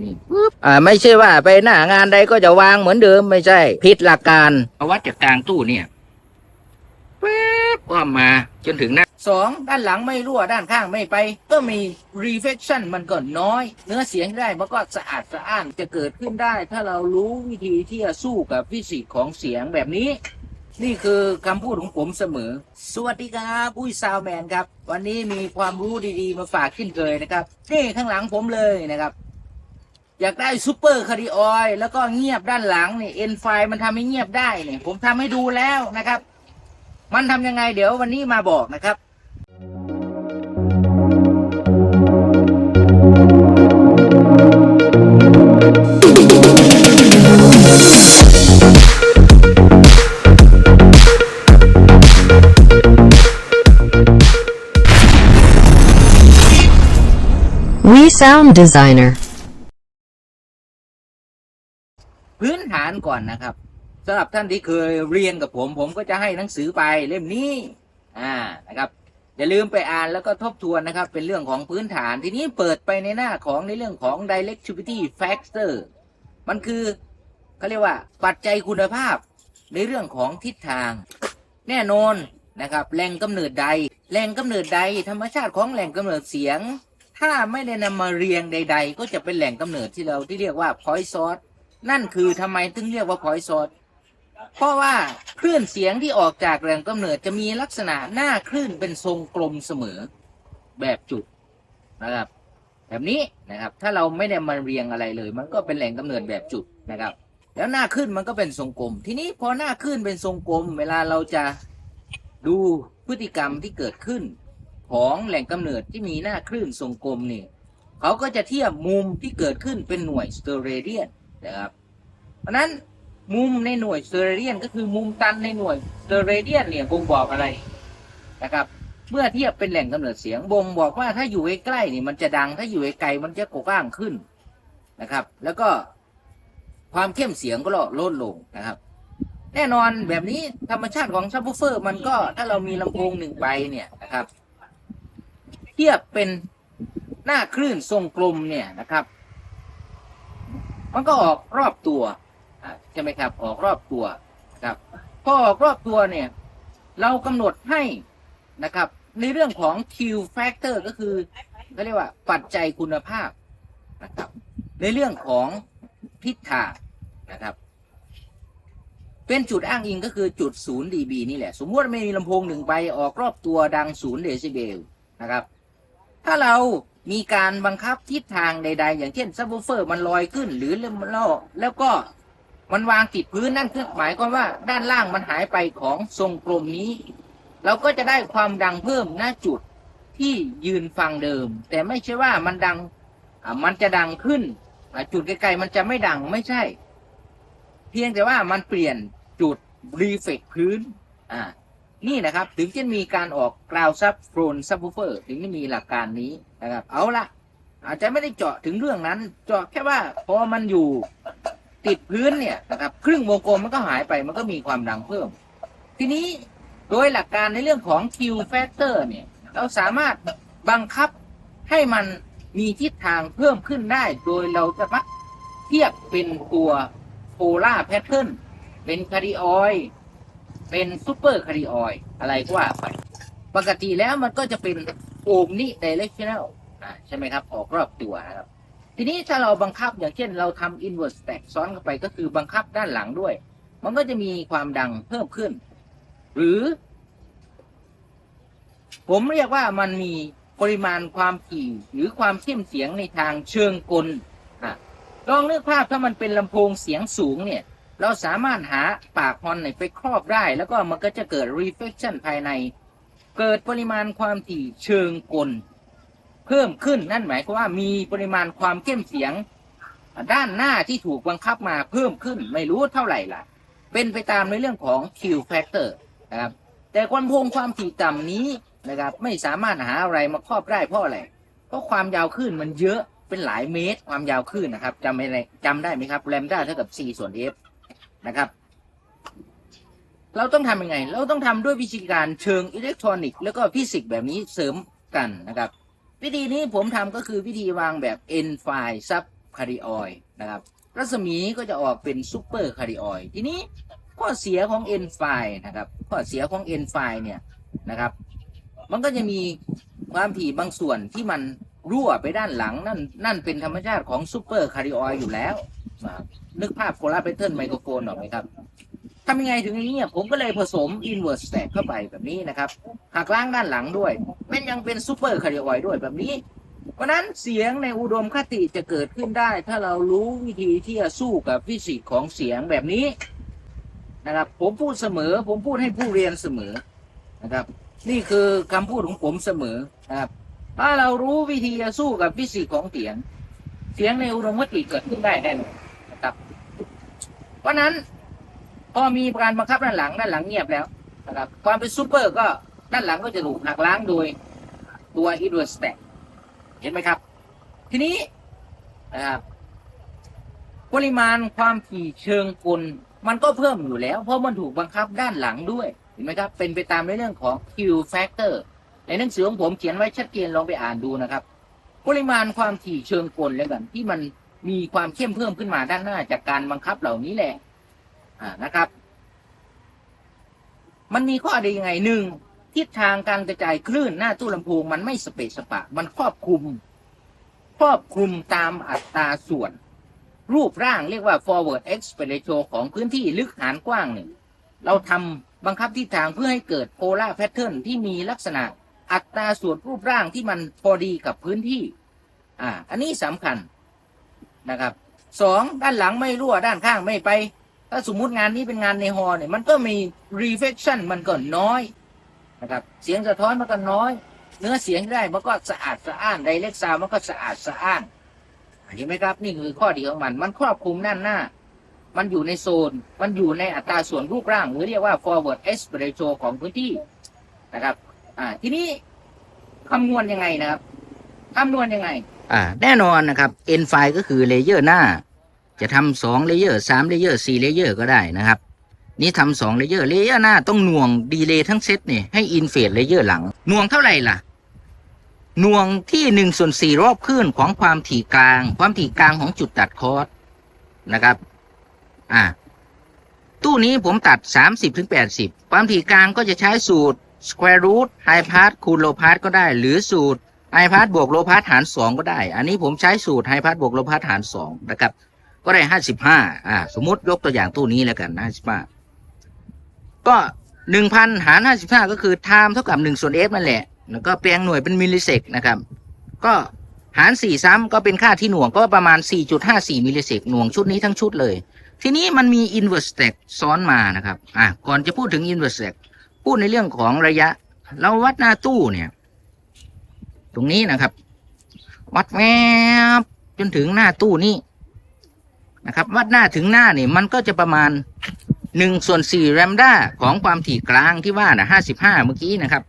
นี่ปึ๊บอ่าไม่ใช่ว่าไปหน้างานใดก็จะวางเหมือนเดิมไม่ใช่ผิดหลักการเอาวัดจากกลางตู้เนี่ยปึ๊บก็มาจนถึงหน้าสองด้านหลังไม่รั่วด้านข้างไม่ไป ก็มี reflection มันก็น้อย เนื้อเสียงได้มันก็สะอาดสะอ้านจะเกิดขึ้นได้ ถ้าเรารู้วิธีที่จะสู้กับฟิสิกส์ของเสียงแบบนี้ นี่คือคำพูดของผมเสมอ สวัสดีครับอุ้ยซาวแมนครับ วันนี้มีความรู้ดีๆมาฝากขึ้นเคยนะครับ นี่ข้างหลังผมเลยนะครับ อยากได้ซูเปอร์คาริออยแล้วก็เงียบด้านหลังนี่เอ็นไฟมันทำให้เงียบได้เนี่ยผมทำให้ดูแล้วนะครับ มันทำยังไงเดี๋ยววันนี้มาบอกนะครับ We Sound Designer. พื้นฐานก่อนนะครับสำหรับท่านที่เคยเรียนกับผม ผมก็จะให้หนังสือไปเล่มนี้อ่านะครับอย่าลืมไปอ่านแล้วก็ทบทวนนะครับ เป็นเรื่องของพื้นฐานทีนี้เปิดไปในหน้าของในเรื่องของ directivity factor มันคือเขาเรียกว่าปัจจัยคุณภาพในเรื่องของทิศทาง แน่นอนนะครับแหล่งกำเนิดใดแหล่งกำเนิดใด ธรรมชาติของแหล่งกำเนิดเสียง ถ้าไม่ได้นำมาเรียงใด ๆ ก็จะเป็นแหล่งกำเนิดที่เราที่เรียกว่า point source นั่นคือทำไมถึงเรียกว่า point source เพราะว่าคลื่นเสียงที่ออกจากแหล่งกำเนิดจะมีลักษณะหน้าคลื่นเป็นทรงกลมเสมอแบบจุดนะครับ แบบนี้นะครับ ถ้าเราไม่ได้มาเรียงอะไรเลย มันก็เป็นแหล่งกำเนิดแบบจุดนะครับ แล้วหน้าขึ้นมันก็เป็นทรงกลม ทีนี้พอหน้าขึ้นเป็นทรงกลม เวลาเราจะดูพฤติกรรมที่เกิดขึ้น ของแหล่งกำเนิดที่มีหน้าคลื่นทรงกลมนี่เขาก็จะเทียบมุมที่เกิดขึ้นเป็นหน่วยสเตอเรเดียน นะครับเพราะนั้นมุมในหน่วยเตอเรเดียนก็คือมุมตันในหน่วยเตอเรเดียนเนี่ยบ่งบอกอะไรนะครับ เมื่อเทียบเป็นแหล่งกำเนิดเสียงบ่งบอกว่าถ้าอยู่ใกล้ๆนี่มันจะดังถ้าอยู่ไกลมันจะกว้างขึ้นนะครับ แล้วก็ความเข้มเสียงก็ลดลงนะครับ แน่นอนแบบนี้ธรรมชาติของซับวูเฟอร์มันก็ถ้าเรามีลำโพงหนึ่งใบเนี่ยนะครับ เทียบเป็นหน้าคลื่นทรงกลมเนี่ยนะครับ มันก็ออกรอบตัวใช่ไหมครับ ออกรอบตัวครับพอออกรอบตัวเนี่ย เรากำหนดให้นะครับ ในเรื่องของ Q factor ก็คือเขาเรียกว่าปัจจัยคุณภาพนะครับ ในเรื่องของทิศทางนะครับ เป็นจุดอ้างอิงก็คือจุด 0 dB นี่แหละ สมมติไม่มีลำโพงหนึ่งใบออกรอบตัวดัง 0 เดซิเบลนะครับ ถ้าเรามีการบังคับทิศทางใด ๆ อย่างเช่นซับวูเฟอร์มันลอยขึ้นหรือมันล่อแล้วก็มันวางติดพื้นนั่นคือหมายความว่าด้านล่างมันหายไปของทรงกลมนี้ เราก็จะได้ความดังเพิ่มหน้าจุดที่ยืนฟังเดิม แต่ไม่ใช่ว่ามันดังมันจะดังขึ้นจุดไกลๆมันจะไม่ดังไม่ใช่ เพียงแต่ว่ามันเปลี่ยนจุดรีเฟกพื้นอ่า นี่นะครับถึงจะมีการออกกราวซับโฟนซับวูเฟอร์ถึงจะมีหลักการนี้นะครับ เอาละอาจจะไม่ได้เจาะถึงเรื่องนั้น เจาะแค่ว่าพอมันอยู่ติดพื้นเนี่ยนะครับครึ่งวงกลมมันก็หายไปมันก็มีความดังเพิ่ม ทีนี้โดยหลักการในเรื่องของ Q factor เนี่ยเราสามารถบังคับให้มันมีทิศทางเพิ่มขึ้นได้ โดยเราจะมาเทียบเป็นตัวโพล่าแพทเทิร์นเป็นคาริออย เป็นซูเปอร์คาริออยด์อะไรก็ว่าไปปกติแล้วมันก็จะเป็นโอมนี่ไดเรกชันแนลใช่ไหมครับ ออกรอบตัวนะครับ ทีนี้ถ้าเราบังคับอย่างเช่นเราทำ inverse stack ซ้อนเข้าไปก็คือบังคับด้านหลังด้วย มันก็จะมีความดังเพิ่มขึ้น หรือ ผมเรียกว่ามันมีปริมาณความถี่หรือความเข้มเสียงในทางเชิงกลลองนึกภาพถ้ามันเป็นลำโพงเสียงสูงเนี่ย เราสามารถหาปากฮอนเนี่ยไปครอบได้ แล้วก็มันก็จะเกิด reflection ภายใน เกิดปริมาณความถี่เชิงกล เพิ่มขึ้นนั่นหมายความว่ามีปริมาณความเข้มเสียง ด้านหน้าที่ถูกบังคับมาเพิ่มขึ้นไม่รู้เท่าไหร่ล่ะ เป็นไปตามในเรื่องของ Q factor นะครับแต่ความพงความถี่ต่ำนี้นะครับ ไม่สามารถหาอะไรมาครอบได้เพราะอะไรเพราะความยาวคลื่นมันเยอะเป็นหลายเมตร ความยาวคลื่นนะครับจำไม่ได้จำได้ไหมครับแลมด้าเท่ากับ c ส่วน f นะครับ เราต้องทำยังไง เราต้องทำด้วยวิธีการเชิงอิเล็กทรอนิกส์แล้วก็ฟิสิกส์แบบนี้เสริมกันนะครับ วิธีนี้ผมทำก็คือวิธีวางแบบ n ไฟล์ซับคาร์ดิออยนะครับ รัศมีก็จะออกเป็นซูเปอร์คาร์ดิออยทีนี้ข้อเสียของ N ไฟนะครับข้อเสียของ N ไฟเนี่ยนะครับ มันก็จะมีความถี่บางส่วนที่มันรั่วไปด้านหลังนั่นนั่นเป็นธรรมชาติของซูเปอร์คาร์ดิออยอยู่แล้ว นะครับนึกภาพโคลาเปเทิลไมโครโฟนออกไหมครับทำยังไงถึงอย่างนี้ผมก็เลยผสม inverse stack เข้าไปแบบนี้นะครับหักล้างด้านหลังด้วย เป็นยังเป็นซูเปอร์คาร์ดิออยด้วยแบบนี้ เพราะนั้นเสียงในอุดมคติจะเกิดขึ้นได้ ถ้าเรารู้วิธีที่จะสู้กับฟิสิกส์ของเสียงแบบนี้นะครับผมพูดเสมอ ผมพูดให้ผู้เรียนเสมอนะครับ นี่คือคำพูดของผมเสมอนะครับ ถ้าเรารู้วิธีจะสู้กับฟิสิกส์ของเสียง เสียงในอุดมคติเกิดขึ้นได้แน่นอน รับเพราะนั้นพอมีการบังคับด้านหลังด้านหลังเงียบแล้วนะครับความเป็นซูเปอร์ก็ด้านหลังก็จะถูกหักล้างโดยตัวอินเวอร์สแต็กเห็นไหมครับ ทีนี้นะครับปริมาณความถี่เชิงกลมันก็เพิ่มอยู่แล้ว เพราะมันถูกบังคับด้านหลังด้วยเห็นไหมครับ เป็นไปตามในเรื่องของ Q factor ในหนังสือของผมเขียนไว้ชัดเจนลองไปอ่านดูนะครับ ปริมาณความถี่เชิงกลแล้วกันที่มัน มีความเข้มเพิ่มขึ้นมาด้านหน้าจากการบังคับเหล่านี้แหละอ่านะครับ มันมีข้อดียังไงหนึ่งทิศทางการกระจายคลื่นหน้าตู้ลำโพงมันไม่สเปซสปะ มันครอบคลุม ครอบคลุมตามอัตราส่วน รูปร่างเรียกว่า forward aspect ratio ของพื้นที่ลึกหารกว้างเนี่ยเราทำบังคับทิศทางเพื่อให้เกิด polar pattern ที่มีลักษณะอัตราส่วนรูปร่างที่มันพอดีกับพื้นที่ อ่า อันนี้สำคัญ นะครับสองด้านหลังไม่รั่วด้านข้างไม่ไป ถ้าสมมุติงานนี้เป็นงานในฮอลเนี่ยมันก็มี reflection มันก็น้อยนะครับเสียงสะท้อนมันก็น้อย เนื้อเสียงได้มันก็สะอาดสะอ้านไดเรกซาวมันก็สะอาดสะอ้านเห็นไหมครับนี่คือข้อดีของมัน มันครอบคลุมด้านหน้า มันอยู่ในโซน มันอยู่ในอัตราส่วนรูปร่าง หรือเรียกว่า forward aspect ratio ของพื้นที่นะครับ อ่า ทีนี้คำนวณยังไงนะครับคำนวณยังไง อ่าแน่นอนนะครับ n ไฟก็คือเลเยอร์หน้า จะทำสองเลเยอร์สามเลเยอร์สี่เลเยอร์ก็ได้นะครับ นี่ทำสองเลเยอร์เลเยอร์หน้าต้องหน่วงดีเลย์ทั้งเซตเนี่ยให้อินเฟดเลเยอร์หลังหน่วงเท่าไหร่ล่ะหน่วงที่หนึ่งส่วนสี่รอบคลื่นของความถี่กลาง ความถี่กลางของจุดตัดคอร์สนะครับ อ่าตู้นี้ผมตัดสามสิบถึงแปดสิบความถี่กลางก็จะใช้สูตร square root high pass คูณ low pass ก็ได้ หรือสูตร high pass บวก low pass หารสองก็ได้ อันนี้ผมใช้สูตร high pass บวก low pass หารสองนะครับ ก็ได้ห้าสิบห้าอ่า สมมติยกตัวอย่างตู้นี้แล้วกันห้าสิบห้าก็หนึ่งพันหารห้าสิบห้าก็คือ time เท่ากับหนึ่งส่วน f นั่นแหละ แล้วก็แปลงหน่วยเป็นมิลลิเซกนะครับ ก็หารสี่ซ้ำก็เป็นค่าที่หน่วงก็ประมาณ 4.54 มิลลิเซกหน่วงชุดนี้ทั้งชุดเลย ทีนี้มันมี inverse stack ซ้อนมานะครับ อะ ก่อนจะพูดถึง inverse stack พูดในเรื่องของระยะ เราวัดหน้าตู้เนี่ย ตรงนี้นะครับ วัดแวบจนถึงหน้าตู้นี้นะครับ วัดหน้าถึงหน้าเนี่ยมันก็จะประมาณหนึ่งส่วนสี่แรมด้าของความถี่กลางที่ว่านะห้าสิบห้าเมื่อกี้นะครับ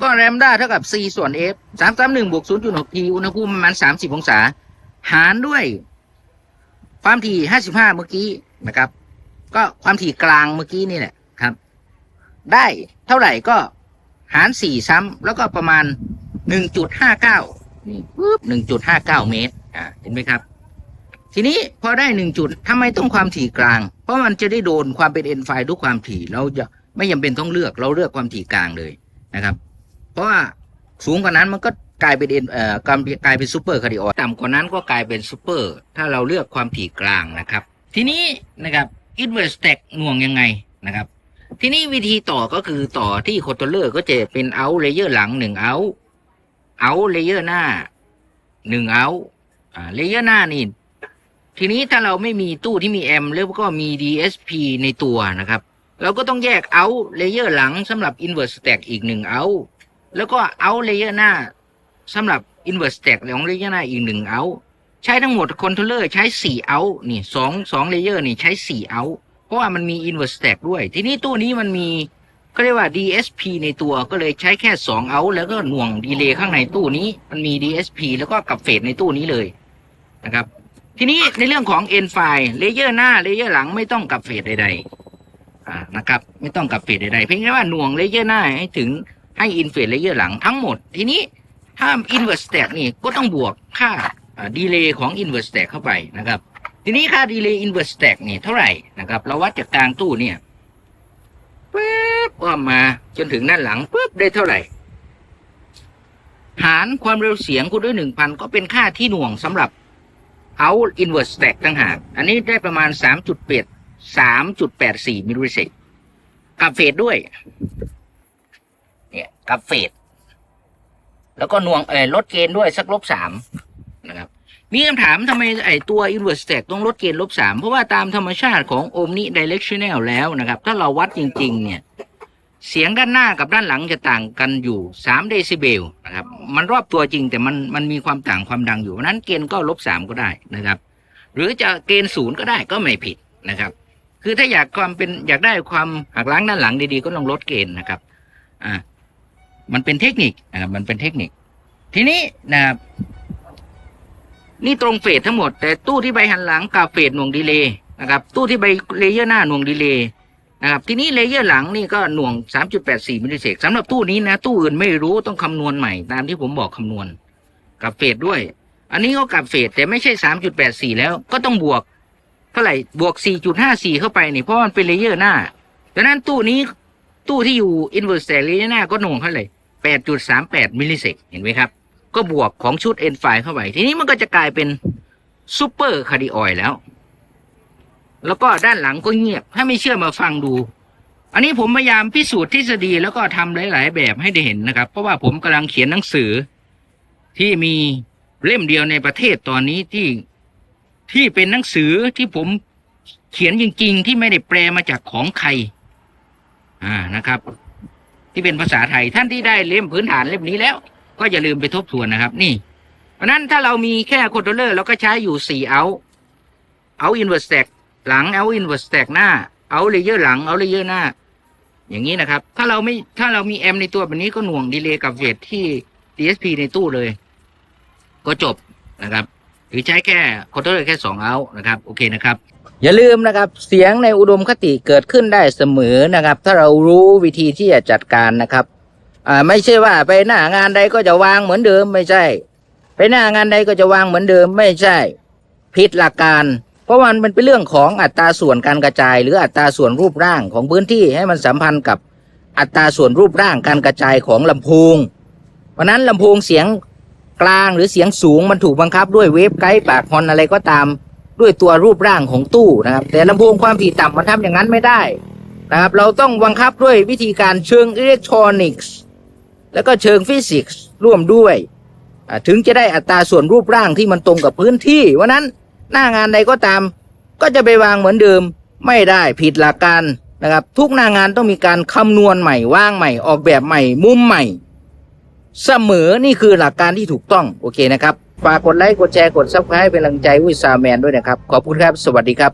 ก็แรมด้าเท่ากับ c ส่วน f สามสามหนึ่งบวกศูนย์จุดหกทีอุณหภูมิประมาณสามสิบองศา หารด้วย ความถี่ห้าสิบห้าเมื่อกี้นะครับ ก็ความถี่กลางเมื่อกี้นี่แหละครับ ได้เท่าไหร่ก็หารสี่ซ้ำแล้วก็ประมาณ หนึ่งจุดห้าเก้านี่ปุ๊บหนึ่งจุดห้าเก้าเมตร อ่า เห็นไหมครับ ทีนี้พอได้หนึ่งจุดทำไมต้องความถี่กลาง เพราะมันจะได้โดนความเป็นเอ็นไฟทุกความถี่ เราจะไม่จำเป็นต้องเลือกเราเลือกความถี่กลางเลยนะครับ เพราะว่าสูงกว่านั้นมันก็กลายเป็นเอ็นเอ่อกลายเป็นกลายเป็นซูเปอร์คาร์ดิโอต่ำกว่านั้นก็กลายเป็นซูเปอร์ ถ้าเราเลือกความถี่กลางนะครับ ทีนี้นะครับอินเวอร์สแต็กหน่วงยังไงนะครับ ทีนี้วิธีต่อก็คือต่อที่โคตรเลอร์ก็จะเป็นเอาเลเยอร์หลังหนึ่งเอา เอาเลเยอร์หน้าหนึ่งเอาเลเยอร์หน้านี่ทีนี้ถ้าเราไม่มีตู้ที่มีแอมแล้วก็มี DSP ในตัวนะครับ เราก็ต้องแยกเอาเลเยอร์หลังสำหรับ inverse stack อีกหนึ่งเอาแล้วก็เอาเลเยอร์หน้าสำหรับ inverse stack ของเลเยอร์หน้าอีกหนึ่งเอาใช้ทั้งหมดคอนโทรลเลอร์ใช้สี่เอานี่สองสองเลเยอร์นี่ใช้สี่เอาเพราะว่ามันมี inverse stack ด้วย ทีนี้ตู้นี้มันมี ก็เรียกว่า DSP ในตัวก็เลยใช้แค่สองเอาแล้วก็หน่วงดีเลย์ข้างในตู้นี้ มันมี DSP แล้วก็กับเฟสในตู้นี้เลยนะครับ ทีนี้ในเรื่องของ N ไฟล์เลเยอร์หน้าเลเยอร์หลังไม่ต้องกับเฟสใดๆอ่านะครับ ไม่ต้องกับเฟสใดๆเพียงแค่ว่าหน่วงเลเยอร์หน้าให้ถึงให้อินเฟสเลเยอร์หลังทั้งหมด ทีนี้ถ้า inverse stack นี่ก็ต้องบวกค่าดีเลย์ของ inverse stack เข้าไปนะครับ ทีนี้ค่าดีเลย์ inverse stack นี่เท่าไหร่นะครับ เราวัดจากกลางตู้เนี่ย ปึ๊บอ้อมมา จนถึงด้านหลังปึ๊บได้เท่าไหร่ หารความเร็วเสียงคูณด้วยหนึ่งพันก็เป็นค่าที่หน่วงสำหรับ out inverse stack ต่างหาก อันนี้ได้ประมาณสามจุดเปดสามจุดแปดสี่มิลลิเซกกับเฟสด้วย เนี่ยกับเฟสแล้วก็หน่วงเออลดเกณฑ์ด้วยสักลบสาม มีคำถามทำไมไอตัว inverse stack ต้องลดเกณฑ์ลบสามเพราะว่าตามธรรมชาติของ omni directional แล้วนะครับ ถ้าเราวัดจริง ๆ เนี่ย เสียงด้านหน้ากับด้านหลังจะต่างกันอยู่สามเดซิเบลนะครับ มันรอบตัวจริงแต่มันมันมีความต่างความดังอยู่เพราะฉะนั้นเกณฑ์ก็ลบสามก็ได้นะครับ หรือจะเกณฑ์ศูนย์ก็ได้ก็ไม่ผิดนะครับ คือถ้าอยากความเป็นอยากได้ความหักล้างด้านหลังดีๆ ก็ลองลดเกณฑ์นะครับอ่ามันเป็นเทคนิคนะครับมันเป็นเทคนิค ทีนี้นะครับ นี่ตรงเฟสทั้งหมด แต่ตู้ที่ใบหันหลังกับเฟสหน่วงดีเลย์นะครับตู้ที่ใบเลเยอร์หน้าหน่วงดีเลย์นะครับทีนี้เลเยอร์หลังนี่ก็หน่วง 3.84มิลลิเซกสำหรับตู้นี้นะตู้อื่นไม่รู้ต้องคำนวณใหม่ตามที่ผมบอกคำนวณกับเฟสด้วย อันนี้ก็กับเฟสแต่ไม่ใช่ 3.84 แล้วก็ต้องบวกเท่าไหร่บวก 4.54 เข้าไปนี่เพราะมันเป็นเลเยอร์หน้าดังนั้นตู้นี้ตู้ที่อยู่ inverse stack เลเยอร์หน้าก็หน่วงเท่าไหร่8.38มิลลิเซกเห็นไหมครับ ก็บวกของชุด N ไฟเข้าไป ทีนี้มันก็จะกลายเป็นซูเปอร์คาร์ดิออยแล้ว แล้วก็ด้านหลังก็เงียบ ถ้าไม่เชื่อมาฟังดู อันนี้ผมพยายามพิสูจน์ทฤษฎีแล้วก็ทำหลาย ๆ แบบให้ได้เห็นนะครับ เพราะว่าผมกำลังเขียนหนังสือ ที่มีเล่มเดียวในประเทศตอนนี้ที่ที่เป็นหนังสือที่ผมเขียนจริง ๆ ที่ไม่ได้แปลมาจากของใคร อ่านะครับ ที่เป็นภาษาไทยท่านที่ได้เล่มพื้นฐานเล่มนี้แล้ว ก็อย่าลืมไปทบทวนนะครับ นี่ เพราะนั้นถ้าเรามีแค่คอนโทรลเลอร์เราก็ใช้อยู่สี่เอาเอาอินเวอร์สแตกหลังเอาอินเวอร์สแตกหน้าเอาเลเยอร์หลังเอาเลเยอร์หน้า อย่างนี้นะครับ ถ้าเราไม่ถ้าเรามีแอมในตัวแบบนี้ก็หน่วงดีเลย์กับเวทที่ DSP ในตู้เลย ก็จบนะครับ หรือใช้แค่คอนโทรลเลอร์แค่สองเอานะครับ โอเคนะครับอย่าลืมนะครับ เสียงในอุดมคติเกิดขึ้นได้เสมอนะครับ ถ้าเรารู้วิธีที่จะจัดการนะครับ อ่าไม่ใช่ว่าไปหน้างานใดก็จะวางเหมือนเดิมไม่ใช่ ไปหน้างานใดก็จะวางเหมือนเดิมไม่ใช่ ผิดหลักการ เพราะมันเป็นเรื่องของอัตราส่วนการกระจาย หรืออัตราส่วนรูปร่างของพื้นที่ให้มันสัมพันธ์กับอัตราส่วนรูปร่างการกระจายของลำโพงเพราะนั้นลำโพงเสียงกลางหรือเสียงสูงมันถูกบังคับด้วยเวฟไกด์ปากฮอนอะไรก็ตาม ด้วยตัวรูปร่างของตู้นะครับ แต่ลำโพงความถี่ต่ำมันทำอย่างนั้นไม่ได้นะครับ เราต้องบังคับด้วยวิธีการเชิงอิเล็กทรอนิกส์ แล้วก็เชิงฟิสิกส์ร่วมด้วยถึงจะได้อัตราส่วนรูปร่างที่มันตรงกับพื้นที่วันนั้นหน้างานใดก็ตาม ก็จะไปวางเหมือนเดิมไม่ได้ผิดหลักการนะครับ ทุกหน้างานต้องมีการคำนวณใหม่วางใหม่ออกแบบใหม่ มุมใหม่ เสมอนี่คือหลักการที่ถูกต้องโอเคนะครับฝากกดไลค์กดแชร์กดซับสไครป์เป็นกำลังใจวิสาแมนด้วยนะครับ ขอบคุณครับ สวัสดีครับ